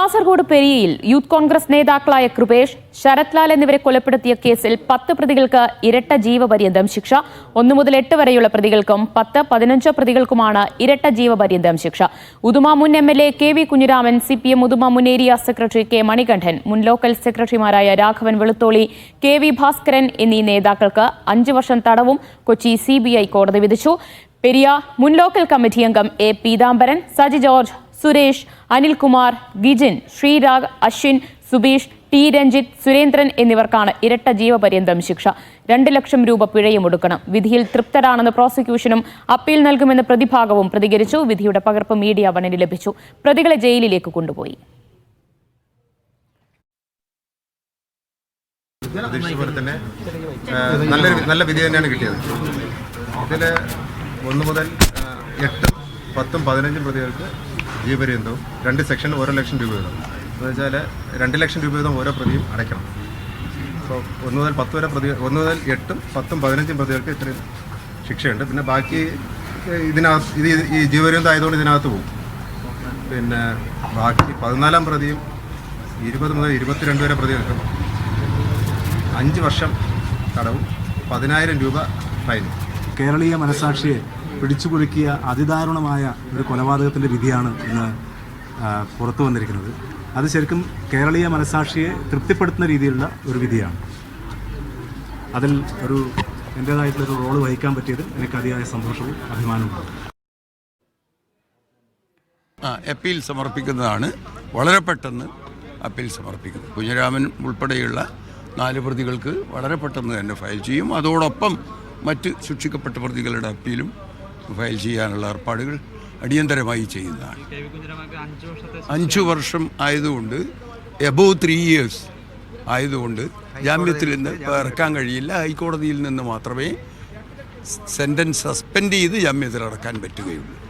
കാസർഗോഡ് പെരിയയിൽ യൂത്ത് കോൺഗ്രസ് നേതാക്കളായ കൃപേഷ് ശരത്ലാൽ എന്നിവരെ കൊലപ്പെടുത്തിയ കേസിൽ പത്ത് പ്രതികൾക്ക് ഇരട്ട ജീവപര്യന്തം ശിക്ഷ. ഒന്നു മുതൽ എട്ട് വരെയുള്ള പ്രതികൾക്കും പത്ത് പതിനഞ്ച് പ്രതികൾക്കുമാണ് ഇരട്ട ജീവപര്യന്തം ശിക്ഷ. ഉദുമ മുൻ M L A K V Kunhiraman C P M Uduma മുൻ ഏരിയ സെക്രട്ടറി കെ മണികണ്ഠൻ മുൻ ലോക്കൽ സെക്രട്ടറിമാരായ രാഘവൻ വെളുത്തോളി കെ വി ഭാസ്കരൻ എന്നീ നേതാക്കൾക്ക് അഞ്ച് വർഷം തടവും കൊച്ചി സി കോടതി വിധിച്ചു. പെരിയ മുൻ ലോക്കൽ കമ്മിറ്റി അംഗം A Peethambaran Saji George Suresh Anilkumar Gijin Sreerag Ashwin Subeesh T Ranjith Surendran എന്നിവർക്കാണ് ഇരട്ട ജീവപര്യന്തം ശിക്ഷ. രണ്ട് ലക്ഷം രൂപ പിഴയും ഒടുക്കണം. വിധിയിൽ തൃപ്തരാണെന്ന് പ്രോസിക്യൂഷനും അപ്പീൽ നൽകുമെന്ന് പ്രതിഭാഗവും പ്രതികരിച്ചു. വിധിയുടെ പകർപ്പ് മീഡിയ വണിന് ലഭിച്ചു. പ്രതികളെ ജയിലിലേക്ക് കൊണ്ടുപോയി. നല്ലൊരു നല്ല മുതൽ എട്ടും പത്തും പതിനഞ്ചും പ്രതികൾക്ക് ജീവപര്യന്തവും രണ്ട് സെക്ഷൻ ഓരോ ലക്ഷം രൂപ വീതം. എന്ന് വെച്ചാൽ രണ്ട് ലക്ഷം രൂപ വീതം ഓരോ പ്രതിയും അടയ്ക്കണം. അപ്പോൾ ഒന്ന് മുതൽ പത്ത് വരെ പ്രതി ഒന്ന് മുതൽ എട്ടും പത്തും പതിനഞ്ചും പ്രതികൾക്ക് ഇത്രയും ശിക്ഷയുണ്ട്. പിന്നെ ബാക്കി ഇതിനകത്ത് ഇത് ഈ ജീവപര്യന്തം ആയതുകൊണ്ട് ഇതിനകത്ത് പോകും. പിന്നെ ബാക്കി പതിനാലാം പ്രതിയും ഇരുപത് മുതൽ ഇരുപത്തിരണ്ട് വരെ പ്രതികൾക്കും അഞ്ച് വർഷം തടവും പതിനായിരം രൂപ ഫൈനും. കേരളീയ മനസാക്ഷിയെ പിടിച്ചുകുലുക്കിയ അതിദാരുണമായ ഒരു കൊലപാതകത്തിന്റെ വിധിയാണ് ഇന്ന് പുറത്തു വന്നിരിക്കുന്നത്. അത് ശരിക്കും കേരളീയ മനസാക്ഷിയെ തൃപ്തിപ്പെടുത്തുന്ന രീതിയിലുള്ള ഒരു വിധിയാണ്. അതിൽ ഒരു എന്റേതായിട്ടുള്ളൊരു റോൾ വഹിക്കാൻ പറ്റിയത് എനിക്ക് അതിയായ സന്തോഷവും അഭിമാനവും ആ അപ്പീൽ സമർപ്പിക്കുന്നതാണ്. വളരെ പെട്ടെന്ന് അപ്പീൽ സമർപ്പിക്കുന്നത് കുഞ്ഞുരാമൻ ഉൾപ്പെടെയുള്ള നാല് പ്രതികൾക്ക് വളരെ പെട്ടെന്ന് തന്നെ ഫയൽ ചെയ്യും. അതോടൊപ്പം മറ്റ് ശിക്ഷിക്കപ്പെട്ട പ്രതികളുടെ അപ്പീലും ഫയൽ ചെയ്യാനുള്ള ഏർപ്പാടുകൾ അടിയന്തരമായി ചെയ്യുന്നതാണ്. അഞ്ചു വർഷം ആയതുകൊണ്ട് എബോവ് ത്രീ ഇയേഴ്സ് ആയതുകൊണ്ട് ജാമ്യത്തിൽ നിന്ന് ഇറക്കാൻ കഴിയില്ല. ഹൈക്കോടതിയിൽ നിന്ന് മാത്രമേ സെന്റൻസ് സസ്പെൻഡ് ചെയ്ത് ജാമ്യത്തിൽ ഇറക്കാൻ പറ്റുകയുള്ളൂ.